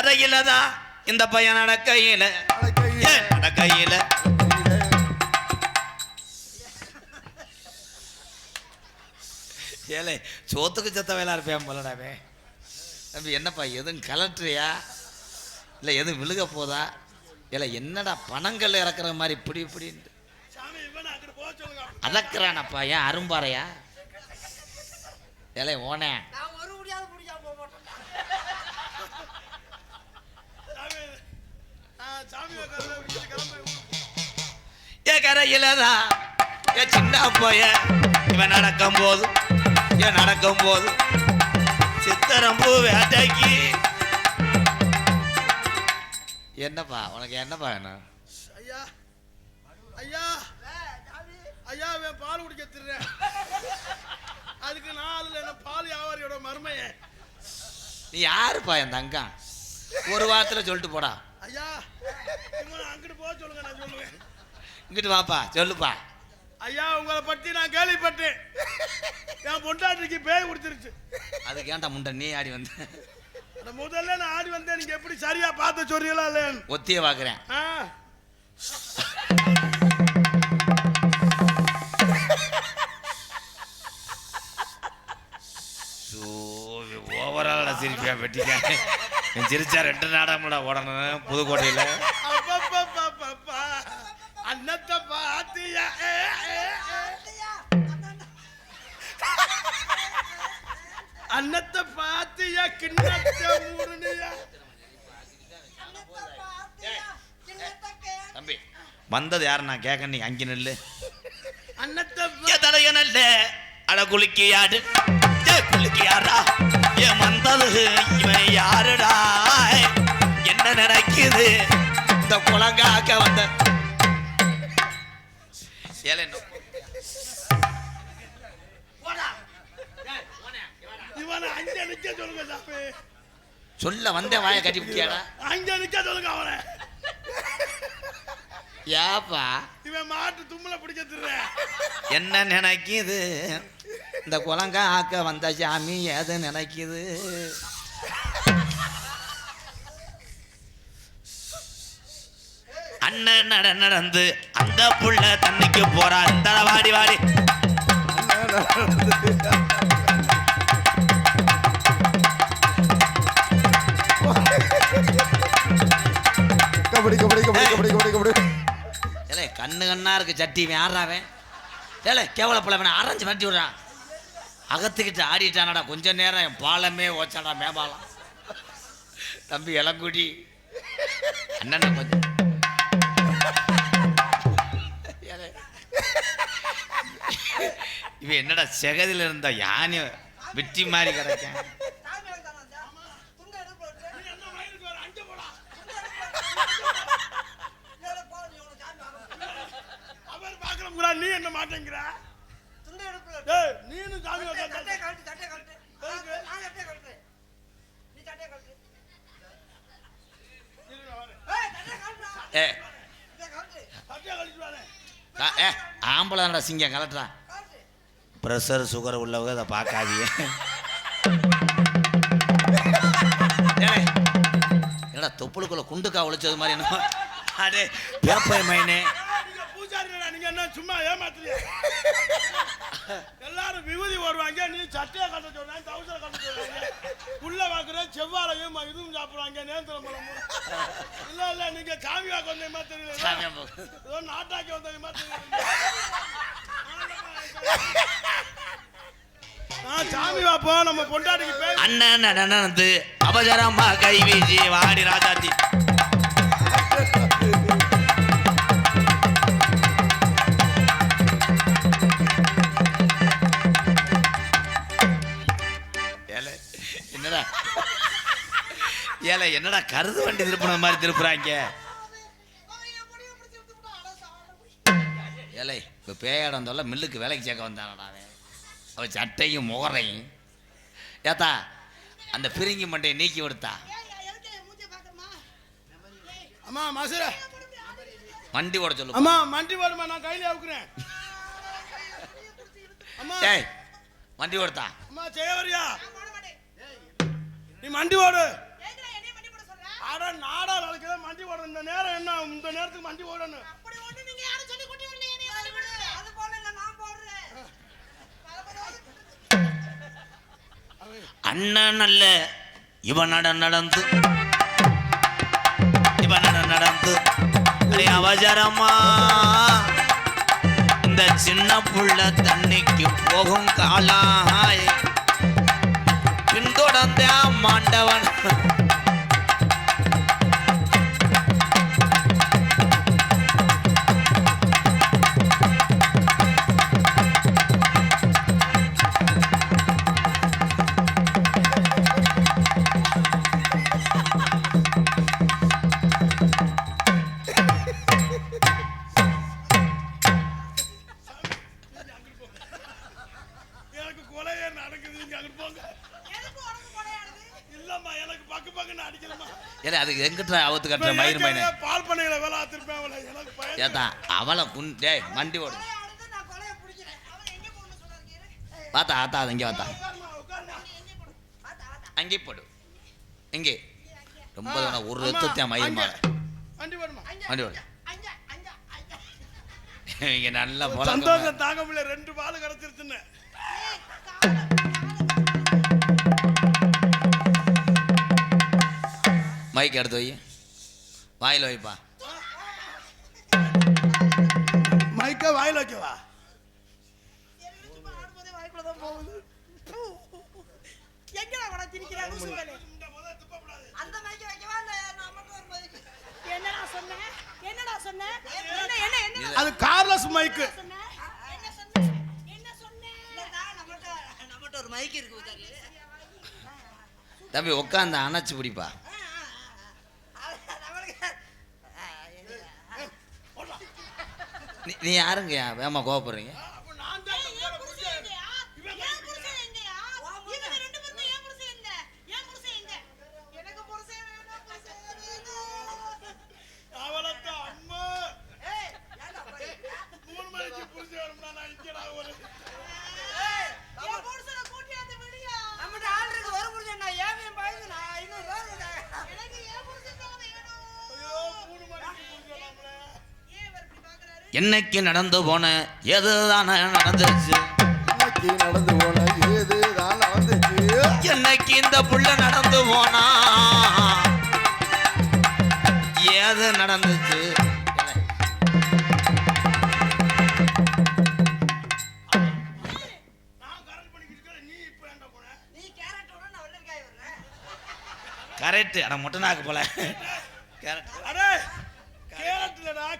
கரையில தான் இந்த பையன் நடக்கையில. நடக்கையில. ஏ, நடக்கையில? ஏலே சோத்துக்கு சத்த வேலை இருப்பேன் போலடாவே தம்பி என்னப்பா எதுவும் கலட்டுறியா? இல்லை எதுவும் விழுக போதா? இல்லை என்னடா பணங்கள் இறக்குற மாதிரி இப்படி சொல்லுங்க. அதக்குறானப்பா ஏன் அரும்பாறையா? ஏலே ஓனே நான் ஒரு முடியாத முடியாம போக மாட்டேன் சாமி கிளம்பு ஏ கரையிலதா ஏ சின்ன போய இவன் நடக்கும் போது ஏன் நடக்கும் போது சித்தரம்பூ வேட்டைக்கு. என்னப்பா உனக்கு என்னப்பா வேணும்? ஐயா ஐயா ஐயா இவன் பால் குடிக்க திருறேன் அதுக்கு நாளில் என்ன பால் வியாபாரியோட மருமைய. நீ யாருப்பா என் தங்கம்? ஒரு வாரத்தில் சொல்லிட்டு போடா. ஐயா இவனை அங்கிட்டு போக சொல்லுங்க நான் சொல்லுவேன். இங்கிட்டு வாப்பா சொல்லுப்பா. ஐயா உங்களை பத்தி நான் கேள்விப்பட்டேன். என் பொண்டாட்டிக்கு பேய் கொடுத்துருச்சு அதுக்கு ஏன்டா முண்டை நீ ஆடி வந்த? முதல்ல நான் ஆடி வந்தேன் நீங்க எப்படி சரியா பார்த்து சொல்றீங்களா இல்லையான்னு? ஒத்திய பார்க்குறேன். ஆ. ஓவரால சிரிப்பியா வெட்டிக்க நீ சிரிச்சா ரெண்டு நாடகம்டா ஓடணும் புதுக்கோட்டையில். அன்னத்தை பாத்தியா. அன்னத்தை பாத்தியா? கிண்ணத்தை மூடுனியா? தம்பி. வந்தது யாரு? நான் கேட்க நீ அங்கே நில்லு. அன்னத்தை ஏ தலைய நல்ல அட குலுக்கியாடு குலுக்கியாரா வந்தது. இவன் யாருடா? என்ன நடக்குது இந்த குலங்காக்க வந்த சொல்ல வந்தேன் வாயை கட்டி விட்டியாடா? அங்க நிக்க சொல்லுங்க அவனை. ஏப்பா? இவன் மாட்டு தும்மல பிடிக்க என்ன நினைக்குது? இந்த குலங்கா ஆக்க வந்த சாமி எது நினைக்குது? அண்ணன் நட நடந்து அந்த புள்ள தண்ணிக்கு போறா. இந்த வாடி வாடி. கபடி கபடி கபடி கபடி கபடி கபடி. ஏலே கண்ணு கண்ணா இருக்கு சட்டி ஆடுறாவன் ஏலே கேவலப்பழ வேணா அரைஞ்சு மாட்டி விடுறான். அகத்துக்கிட்டு ஆடிட்டானடா கொஞ்ச நேரம் என் பாலமே ஓச்சாடா மேபாலம் தம்பி இளங்குடி. அண்ணன் கொஞ்சம் இவன் என்னடா செகதியில் இருந்த யானை வெற்றி மாதிரி கிடைக்கும் நீ என்ன மாட்டேங்கிற? ஏய் சாமி ஏ. ஆம்பளை தான்டா சிங்கம் கலட்டுறா ப்ரெஷர் சுகர் உள்ளவங்க அதை பார்க்காதீங்க. என்னடா தொப்புளுக்குள்ள குண்டுக்கா ஒழிச்சது மாதிரி என்ன அடே பேப்பை மைனே. நீங்க பூஜாரிடா நீங்க என்ன சும்மா ஏமாத்துறியா எல்லாரும் விபூதி ஓடுவாங்க நீ சட்டையை கட்ட சொல்றாங்க தவுசரை கட்ட சொல்றாங்க உள்ள வாக்குற செவ்வாழையும் இதுவும் சாப்பிடுவாங்க நேந்திரம் பழம் இல்ல இல்ல நீங்க சாமி வாக்கு வந்தீங்க தெரியல ஏதோ நாட்டாக்கி வந்தீங்க தெரியல சாமி வாப்போம் நம்ம பொண்டாட்டிக்கு அண்ணன் நடனது அபஜரமா கை வீசி வாடி ராஜாத்தி ஏல என்னடா கருது வண்டி திருப்பின மாதிரி திருப்புறாங்க? ஏலே இப்போ பேயாடம் தொல்ல மில்லுக்கு வேலைக்கு சேர்க்க வந்தானடா அவன். சட்டையும் முகரையும். ஏத்தா அந்த பிரிங்கி மண்டையை நீக்கி விடுத்தா அம்மா மசுர. வண்டி ஓட சொல்லு அம்மா மண்டி வருமா நான் கையில அவுக்குறேன். அம்மா. ஏய் வண்டி ஓடுத்தா. அம்மா ஜெயவரியா நீ மண்டி ஓடு. நாடா நாளைக்கு மண்டி ஓடணும் இந்த நேரம் என்ன? இந்த நேரத்துக்கு மண்டி ஓடணும். அப்படி ஒண்ணு நீங்க யாரும் சொல்லி கூட்டி வரலையே நீ அதை விடு. அது போல இல்ல நான் போடுறேன். அண்ணன் அல்ல இவன் நட நடந்து. இவன் நட நடந்து. அடே அவசரமா. இந்த சின்ன புள்ள தண்ணிக்கு போகும் காலாய். பின்தொடர்ந்த மாண்டவன் எங்கிட்ட அவுத்து கட்டுற மயிர் மயினே பால் பண்ணையில வேலை ஆத்திருப்பேன் அவளை எனக்கு பயம் ஏத்தா அவளை குன் டேய் மண்டி ஓடு. வாத்தா ஆத்தா அது இங்கே வாத்தா. அங்கே போடு. இங்கே. ரொம்ப ஒரு ரத்தத்தை மயிர். மாலை. வண்டி அஞ்சா வண்டி ஓடு. அஞ்சா அஞ்சா அஞ்சா இங்கே நல்லா சந்தோஷம் தாங்க முடியல ரெண்டு பால் கிடைச்சிருச்சுன்னு மைக் எடுத்து வை. வாயில் வைப்பா. மைக்க வாயில் வைக்கவா? சும்மா ஆடும்போதே வாய்க்குள்ள தான் போகுது எங்கடா கூட திணிக்கிறாங்க சூழலே அந்த மைக்க வைக்கவா இல்ல நான் மட்டும் ஒரு மைக் என்னடா சொன்ன என்னடா சொன்ன என்ன என்ன என்ன அது கார்லஸ் மைக்கு சொன்ன என்ன சொன்ன என்ன சொன்ன இல்லடா நம்மட்ட நம்மட்ட ஒரு மைக் இருக்கு பாரு தம்பி உட்காந்து அணைச்சு பிடிப்பா நீ யாருங்க? வேமா கோவப்படுறீங்க? என்னைக்கு நடந்து போன எதுதானே நடந்துச்சு? இன்னைக்கு நடந்து போன ஏதுதான் நடந்துச்சு? என்னைக்கு இந்த புள்ள நடந்து போனா? ஏது நடந்துச்சு? நான் கரண்ட் பண்ணிக்கிட்டு இருக்கேன் நீ இப்போ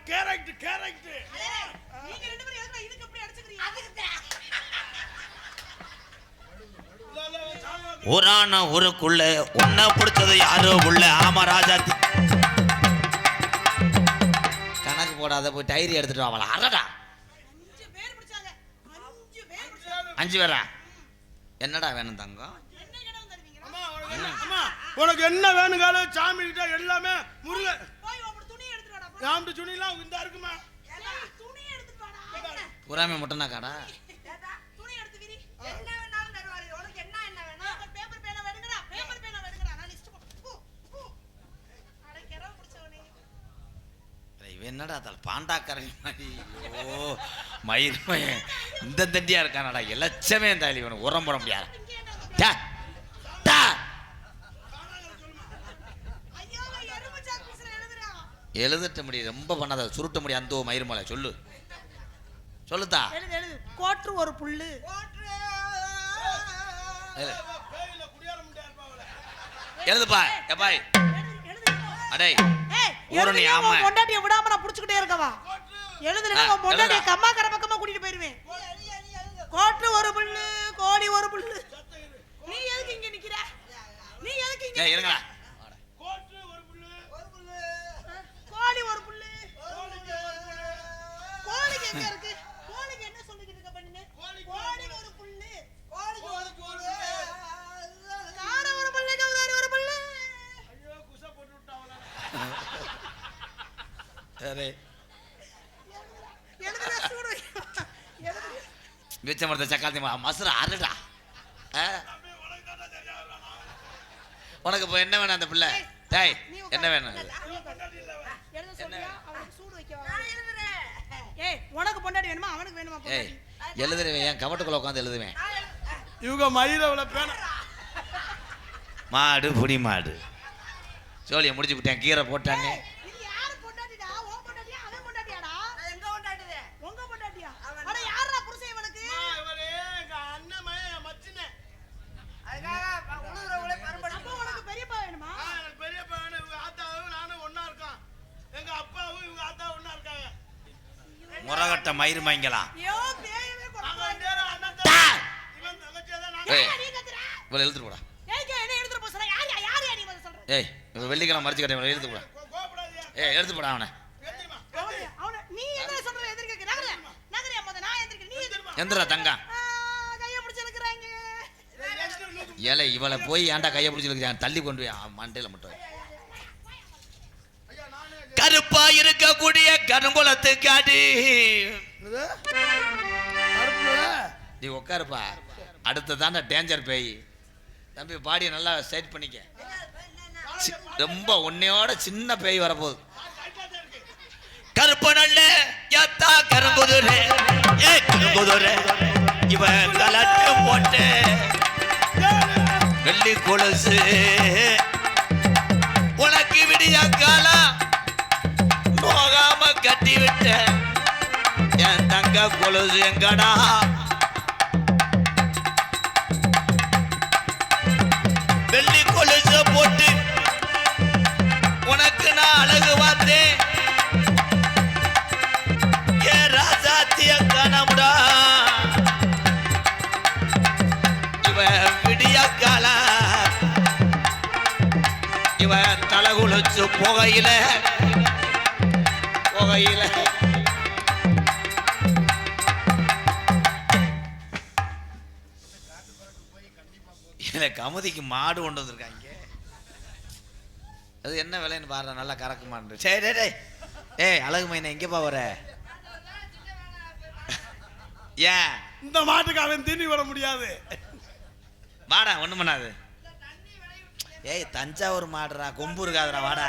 கரெக்ட் அட முட்டை நாக்கு போல கரெக்ட் அடே கேரட் இல்லடா கேரட் கேரட் ஊரான ஊருக்குள்ள உன்னை பிடிச்சது யாரோ உள்ள ஆமா ராஜாத்தி கணக்கு போடாத போய் டைரி எடுத்துட்டு அவளை அறடா அஞ்சு பேரா என்னடா வேணும் தங்கம்? உனக்கு என்ன அம்மா உனக்கு என்ன வேணுங்காலும் சாமி கிட்ட எல்லாமே முருகன் யாம்ட்டு சுனிலாம் இந்த இருக்குமா புறாமே முட்டை நாக்காடா ஏதா, துணி எடுத்து விரி. என்ன வேணாலும் தருவாரு. உனக்கு என்ன என்ன வேணும்? பேப்பர் பேனா வேணுங்கடா, பேப்பர் பேனா வேணுங்கடா. நான் list போட்டு- பூ, பூ. அட, கிழவு பிடிச்சவனே. அட, இவன் என்னடா தல பாண்டாக்கரணி மாதிரி ஐயோ மயிர் மயன் இந்த தண்டியா இருக்கானடா எலட்சமே தாலி இவனுக்கு உரம் போட முடியாது இங்கே என்ன டா, டா. ஐயோ, அவன் எறும்பு சாக்பீஸ்ல எழுதுறான். எழுதட்ட முடியும் ரொம்ப பண்ணாத சுருட்ட முடியும் அந்த மயிர் மலை. சொல்லு. சொல்லுதா. கோற்று ஒரு புல்லு. எழுதுப்பா. எப்பாய் அடே ஏய், ஊரணி ஆமை. பொண்டாட்டியை விடாம நான் புடிச்சுக்கிட்டே இருக்கவா? உன் பொண்டாட்டியை. கம்மா கர பக்கமா கூட்டிட்டு போயிருவேன் கோட்டு ஒரு புல்லு கோடி ஒரு புல்லு நீ எதுக்கு இங்க நிக்கிற நீ எதுக்கு இங்க ஏய் இருங்கடா கோட்டு ஒரு புல்லு கோழி ஒரு புல்லு கோழிக்கு எங்க இருக்கு கோழிக்கு என்ன சொல்லிக்கிட்டு இருக்க பண்ணு கோழி ஒரு புல்லு கார ஒரு புல்லு கவுதாரி ஒரு புல்லு ஐயோ குச போட்டு விட்டா அவளை சரி எழுதுற சூடு எழுதுற மிச்ச மரத்தை சக்காத்தி மசுரா அருடா. உனக்கு இப்போ என்ன வேணும் அந்த பிள்ளை? டேய் என்ன. வேணும்? உனக்கு பொண்டாட்டி வேணுமா? அவனுக்கு வேணுமா ஏய் எழுதுறேன் என் கவட்டுக்குள்ள உட்காந்து எழுதுவேன்? இவங்க மயிரவள பேன மாடு புடி மாடு. சோழியை முடிச்சு விட்டேன் கீரை போட்டானே இது யாரு பொண்டாட்டிடா உன் பொண்டாட்டியா அவன் பொண்டாட்டியாடா எங்க பொண்டாட்டிதே உங்க பொண்டாட்டியா அட யாரா புருஷன் இவனுக்கு இவரே எங்க அண்ணன் மகன் மச்சினே அப்போ உனக்கு பெரியப்பா வேணுமா ஆ, எனக்கு பெரிய பையன் இவங்க ஆத்தாவும் நானும் ஒண்ணா இருக்கோம் எங்க அப்பாவும் இவங்க ஆத்தா ஒண்ணா இருக்காங்க முறகட்ட மயிறு மங்கலாம் ஐயோ பேயவே நாங்க கொண்டு ரெண்டு பேரும் அண்ணன் தம்பி. இவன் தங்கச்சியா தான் நாங்க ஏய் நீ கத்துற இவளை எழுத்துட்டு போடா ஏய்க்கு என்ன எடுத்துட்டு போற யார் யார் நீ வந்து சொல்ற? ஏய் இவன் வெள்ளிக்கிழமை மறைச்சு கட்ட இவளை எழுத்து போடா. ஏய் எடுத்து போடா அவனை. எந்திரிமா அவனு அவனு நீ என்ன சொல்ற? எதிர்க்க நகர. நகரியா முத நான் எதிர்க்க நீ எதிர்க்க எந்திரா தங்கம். கைய பிடிச்சு இழுக்கறாங்க. ஏலே இவளை போய் ஏன்டா கையை பிடிச்சிருக்க தள்ளி கொண்டு போய் அவன் மண்டையில மட்டும். கருப்பா இருக்கக்கூடிய கருங்குளத்து காடி நீ உட்காருப்பா. அடுத்து டேஞ்சர் பேய். தம்பி பாடியை நல்லா செட் பண்ணிக்க. சி- ரொம்ப உன்னையோட சின்ன பேய் வரப்போகுது. கருப்பு நல்ல ஏத்தா கரும்புதுரே ஏ கரும்புதுரே இவன் கலட்டு போட்டு வெள்ளி கொலுசு. உனக்கு விடிய காலம் என் கொலுசு எங்கடா? வெள்ளி கொலுச போட்டு உனக்கு நான் அழகு பார்த்தேன். ஏ ராசாத்திய கனமுடா. இவன் விடிய கால. இவன் தலை குளிச்சு புகையில புகையில. இதுல கமுதிக்கு மாடு கொண்டு வந்திருக்காங்க. அது என்ன விலைன்னு பாரு நல்லா கறக்கு மாடு சரி டேய் டேய். ஏய் அழகு மைனா எங்கேப்பா வர ஏன்? இந்த மாட்டுக்கு அவன் தீனி வர முடியாது. வாடா ஒண்ணும் பண்ணாது. ஏய் தஞ்சாவூர் மாடுறா கொம்பு இருக்காதுடா வாடா.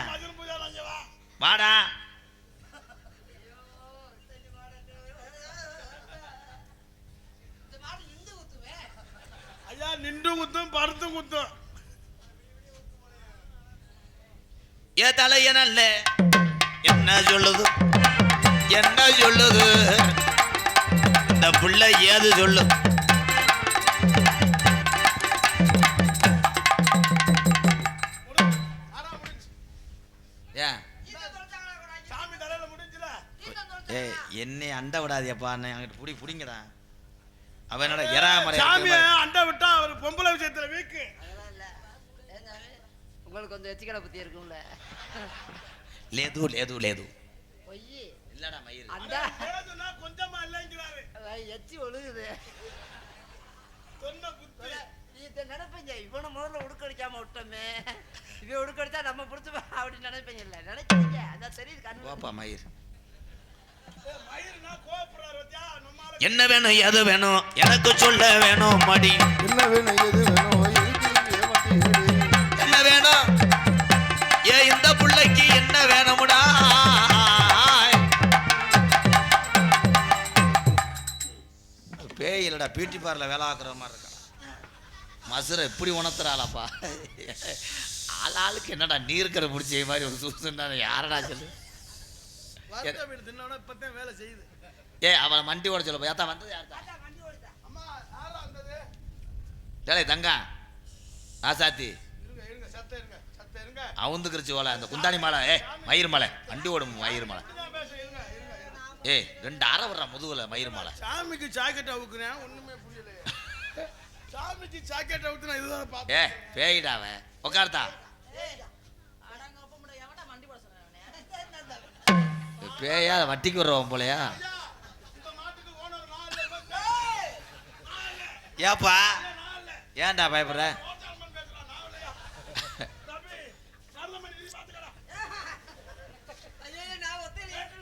வாடா. ஐயா நின்று குத்தும் படுத்து குத்தும். ஏ தலைய நல்ல என்ன சொல்லுது? என்ன சொல்லுது? இந்த புள்ள ஏது சொல்லு? என்னை அண்ட விடாதியப்பா அண்ணன் அங்கிட்டு புடி புடிங்கடா. அவன் என்னடா எறா சாமிய அண்டை விட்டா அவர் பொம்பளை விஷயத்துல வீக்கு. அதெல்லாம் இல்ல ஏங்க உங்களுக்கு கொஞ்சம் எச்சிக்கடை புத்தி இருக்கும்ல. லேது லேது லேது. பொய் இல்லடா மயிர் அந்த கொஞ்சமா இல்லைங்கிறாரு. எச்சி ஒழுகுது. சொன்ன குத்து நீ இதை நினைப்பீங்க இவனை முதல்ல உடுக்கடிக்காம விட்டோமே. இவன் உடுக்கடிச்சா நம்ம பிடிச்சி அப்படின்னு நினைப்பீங்க இல்ல. நினைச்சீங்க அதான் தெரியுது கண்ணு. போப்பா மயிர் ஏய், மயிர்னா கோபப்படுறாரு பத்தியா நம்மால என்ன வேணும் எது வேணும்? எனக்கு சொல்ல வேணும் மடி. என்ன வேணும் எது வேணும்? என்ன வேணும்? ஏ இந்த புள்ளைக்கு என்ன வேணும்டா? பேய் இல்லடா பியூட்டி பார்லர் வேலை ஆக்குற மாதிரி இருக்கா? மசுரை இப்படி உணர்த்துறாளப்பா. ஆள் ஆளுக்கு என்னடா நீர்க்கரை பிடிச்ச மாதிரி ஒரு சூசுன்னா யாரடா சொல்லு? ஏ அவளை மண்டி ஓட சொல்ல ஏத்தா வந்தது யார்த்தா அம்மா யாரா வந்தது? டேலே தங்கா. ராசாத்தி இருங்க இருங்க சத்த இருங்க சத்த இருங்க. அவுந்துக்கிருச்சு ஓலை. அந்த குந்தாணி மலை. ஏ மயிர் மலை. வண்டி ஓடும் மயிர் மலை. ஏய் ரெண்டு அரை வர்ற முதுகுல மயிர் மலை. சாமிக்கு ஜாக்கெட் அவுக்குறேன் ஒண்ணுமே புரியலையே. சாமிக்கு ஜாக்கெட் அவுக்குனா இதுதான் ஏ பேயிடாவ உட்கார்த்தா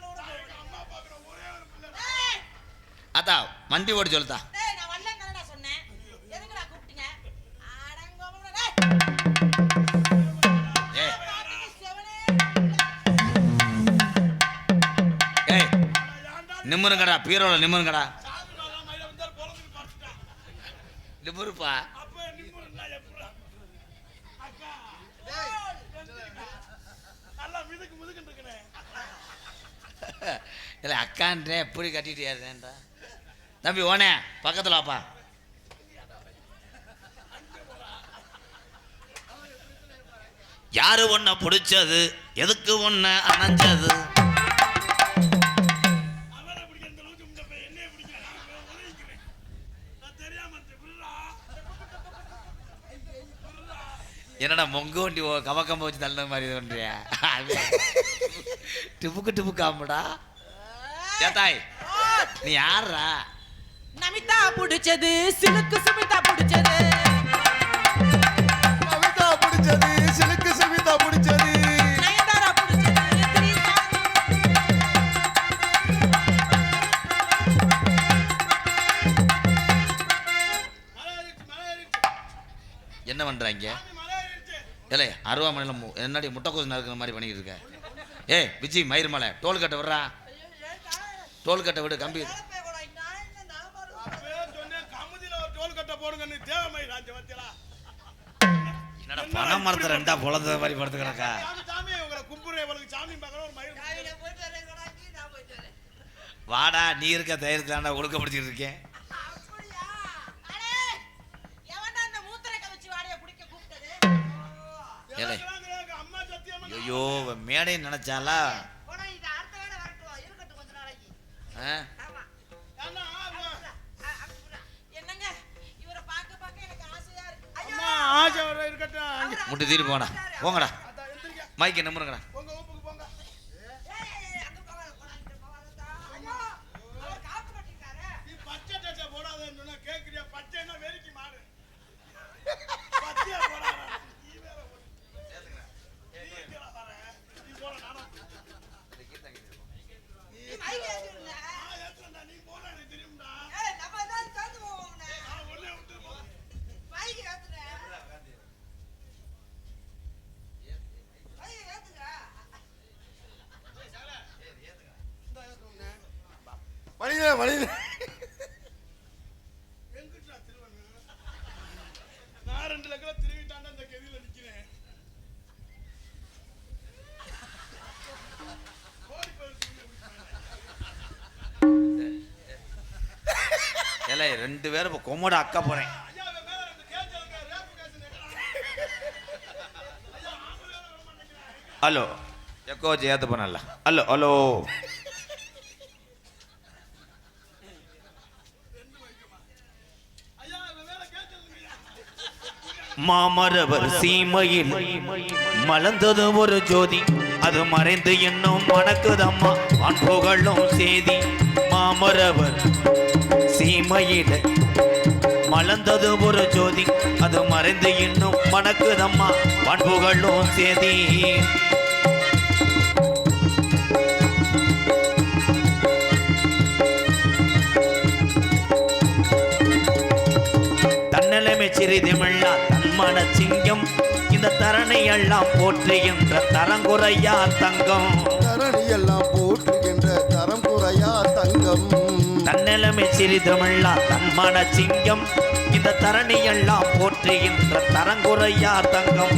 ஓட எங்க அம்மா பாக்குற ஒரே ஒரு பிள்ளை. அத்தா வண்டி ஓடி சொல்லுதா நல்லா மிதுக்கு மிதுக்குன்னு இருக்கனே இல்லை அக்கான்றேன் எப்படி கட்டிட்டு ஏறுறேன்டா தம்பி ஓனே பக்கத்தில் வாப்பா. யாரு ஒன்ன பிடிச்சது? எதுக்கு ஒன்ன அணைஞ்சது என்னடா மொங்க வண்டி ஓ- கவக்கம் வச்சு தள்ளின மாதிரி பண்றியா? டிபுக்கு டிப்புக்கு ஆமாடா நீ யாருடா நமிதா புடிச்சது சிலுக்கு சுமிதா புடிச்சது. அருவாமனையில் என்னடி முட்டைக்கோசு நறுக்கிற மாதிரி பண்ணிக்கிட்டு இருக்க? ஏய் விஜி மயிர் மலை. டோல் கட்டை விடுறா. டோல் கட்டை விடு கம்பி. பணம் மரத்தை ரெண்டா பொழந்த மாதிரி படுத்து கிடக்கா வாடா நீ இருக்க தைரியத்தை தாண்டா ஒழுக்க பிடிச்சிட்டு இருக்கேன். ஆசை வர இருக்கட்டும். அங்க- முட்டு தீரி போங்கடா. மைக்கு நம்புறங்கடா உங்க ஊப்புக்கு போங்க நீ பச்சை சட்டை போடாதன்னு சொன்னா கேக்குறியா? பச்சைன்னா வெறிக்கு மாறு. பச்சையா போடாத. நீ வேற ஒரு- நீ எங்கடா வர? நீ போடா, நானும். நான் ஏத்துறேன்டா, நீ போடா, எனக்கு தெரியும்டா. நான் உள்ளே விட்டு போ. மனித மனித எங்கிட்டா திருவண்ணு? நான் ரெண்டு லக்கம் திருவிட்டாண்டா இந்த கெதியில நிக்கிறேன் ஓடி போய் திரும்பி விட்டுறேன். ஏலே ரெண்டு பேரும் இப்போ கொம்மோட அக்கா மாட்டேங்கிறான். ஹலோ. எக்கோ வச்சு ஏற்ற ஹலோ ஹலோ. மாமரவர் சீமையில் மலர்ந்தது ஒரு ஜோதி. அது மறைந்து இன்னும் மணக்குதம்மா. அன்புகளும் சேதி. மாமரவர் சீமையில் மலர்ந்தது ஒரு ஜோதி அது மறைந்து இன்னும் மணக்குதம்மா. பண்புகளும் சேதி. தன்னலமை சிறிதுமில்லா தன்மன சிங்கம். இந்த தரணை எல்லாம் போற்றுகின்ற தரங்குறையா தங்கம். தரணி எல்லாம் போற்று நிலைமை சிறிதுமில்லா தன்மான சிங்கம். இந்த தரணியெல்லாம் போற்றுகின்ற தரங்குறையா தங்கம்.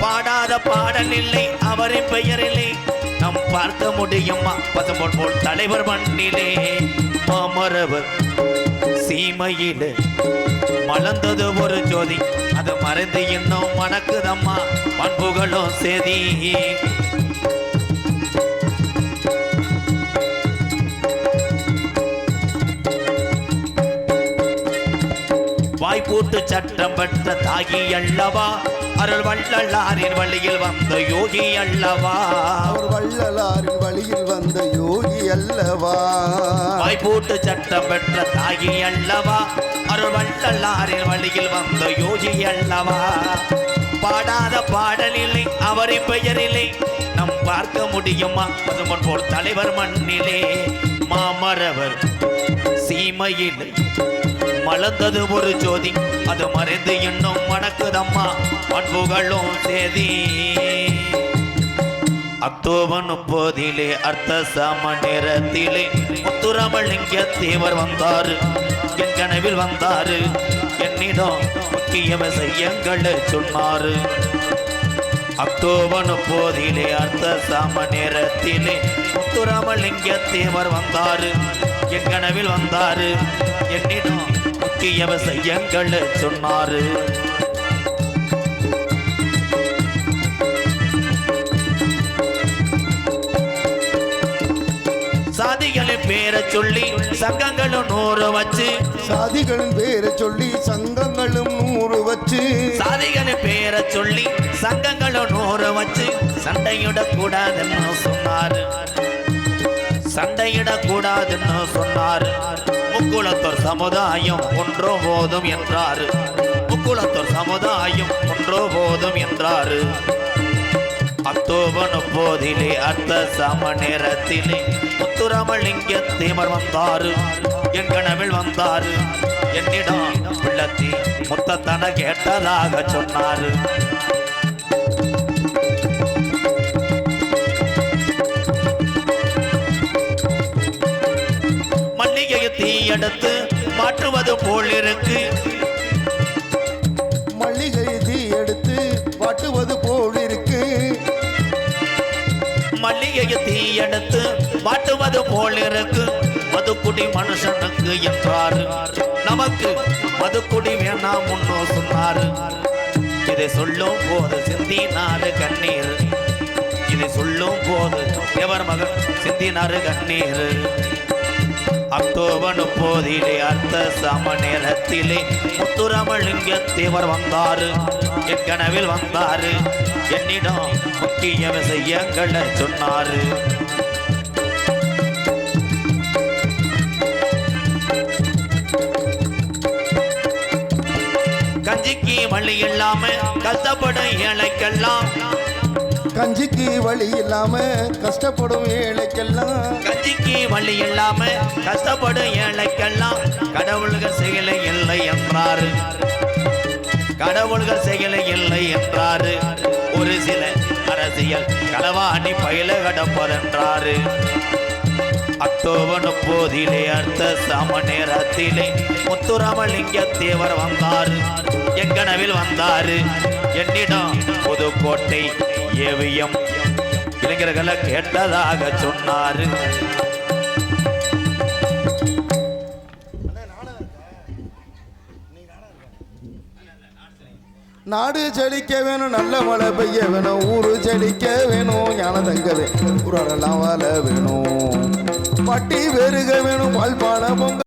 பாடாத பாடல் இல்லை அவரின் பெயரிலே. நம் பார்க்க முடியுமா? பசும்பொன் போல் தலைவர் மண்ணிலே. மாமரவர் சீமையிலே. மலர்ந்தது ஒரு ஜோதி அது மறைந்து இன்னும் மணக்குதம்மா. பண்புகளும் செதி. வாய்ப்பூட்டு சட்டம் பெற்ற தாகி அல்லவா? அருள் வள்ளலாரின் வழியில் வந்த யோகி அல்லவா? அவர் வள்ளலாரின் வழியில் வந்த யோகி அல்லவா? வாய்ப்பூட்டு சட்டம் பெற்ற தாகி அல்லவா? அருள் வள்ளலாரின் வழியில் வந்த யோகி அல்லவா? பாடாத பாடலில்லை அவரின் பெயரிலே நம் பார்க்க முடியுமா? பசுமன் போல் தலைவர் மண்ணிலே மாமரவர் சீமையில் மலர்ந்தது ஒரு ஜோதி. அது மறைந்து இன்னும் மணக்குதம்மா. அன்புகளும் சேதி. அக்டோபர் முப்பதிலே அர்த்த சம நேரத்திலே முத்துராமலிங்க தேவர் வந்தாரு. என் கனவில் வந்தாரு. என்னிடம் முக்கிய விஷயங்களை சொன்னாரு. அக்டோபர் முப்பதிலே அர்த்த சம நேரத்திலே முத்துராமலிங்க தேவர் வந்தாரு. என் கனவில் வந்தாரு. என்னிடம் முக்கிய விஷயங்களை சொன்னாரு. சாதிகளின் பேரை சொல்லி சங்கங்களும் நூறு வச்சு. சாதிகளின் பேரை சொல்லி சங்கங்களும் நூறு வச்சு. சாதிகளின் பேரை சொல்லி சங்கங்களும் நூறு வச்சு. சண்டையிடக் கூடாதுன்னு சொன்னாரு. சண்டையிடக் கூடாதுன்னு முக்குளத்தோர் சமுதாயம் ஒன்றோ போதும் என்றாரு. முக்குளத்தோர் சமுதாயம் ஒன்றோ போதும் என்றாரு. அக்டோபர் முப்பதிலே அர்த்த சம நேரத்திலே முத்துராமலிங்க தேமர் வந்தாரு. என் கனவில் வந்தாரு. என்னிடம் பிள்ளத்தி முத்தத்தன கேட்டதாக சொன்னாரு. தீயெடுத்து மாற்றுவது போல் இருக்கு. மல்லிகை தீ எடுத்து வாட்டுவது போல் இருக்கு. மல்லிகையை தீயெடுத்து மாட்டுவது போல் இருக்கு. மதுக்குடி மனுஷனுக்கு என்றாரு. நமக்கு மதுக்குடி வேணாம் முன்னோ சொன்னாரு. இதை சொல்லும் போது சிந்தினாரு கண்ணீர். இதை சொல்லும் போது எவர் மகன் சிந்தினாரு கண்ணீர். அக்டோபர் முப்பதிலே அர்த்த சம நேரத்திலே முத்துராமலிங்கத்தேவர் வந்தாரு. என் கனவில் வந்தாரு. என்னிடம் முக்கிய விஷயங்களை சொன்னாரு. கஞ்சிக்கு வழி இல்லாம கஷ்டப்படும் ஏழைக்கெல்லாம் கஞ்சிக்கு வழி இல்லாம கஷ்டப்படும் ஏழைக்கெல்லாம். கஞ்சிக்கு வழி இல்லாம கஷ்டப்படும் ஏழைக்கெல்லாம். கடவுள்கள் செயலை இல்லை என்றாரு. கடவுள்கள் செயலை இல்லை என்றாரு. ஒரு சில அரசியல் களவாணி பயில கடப்பதென்றாரு. அக்டோபர் முப்பதிலே அடுத்த சம நேரத்திலே முத்துராமலிங்க தேவர் வந்தாரு. எங்கனவில் வந்தாரு. என்னிடம் புதுக்கோட்டை ஏவியம். இளைஞர்களை கேட்டதாக சொன்னாரு. நாடு செழிக்க வேணும் நல்ல மழை பெய்ய வேணும் ஊரு செழிக்க வேணும் ஞான தங்க வேணும் ஊரெல்லாம் வாழ வேணும். பட்டி பெருக வேணும் பால் பொங்கல் பொங்க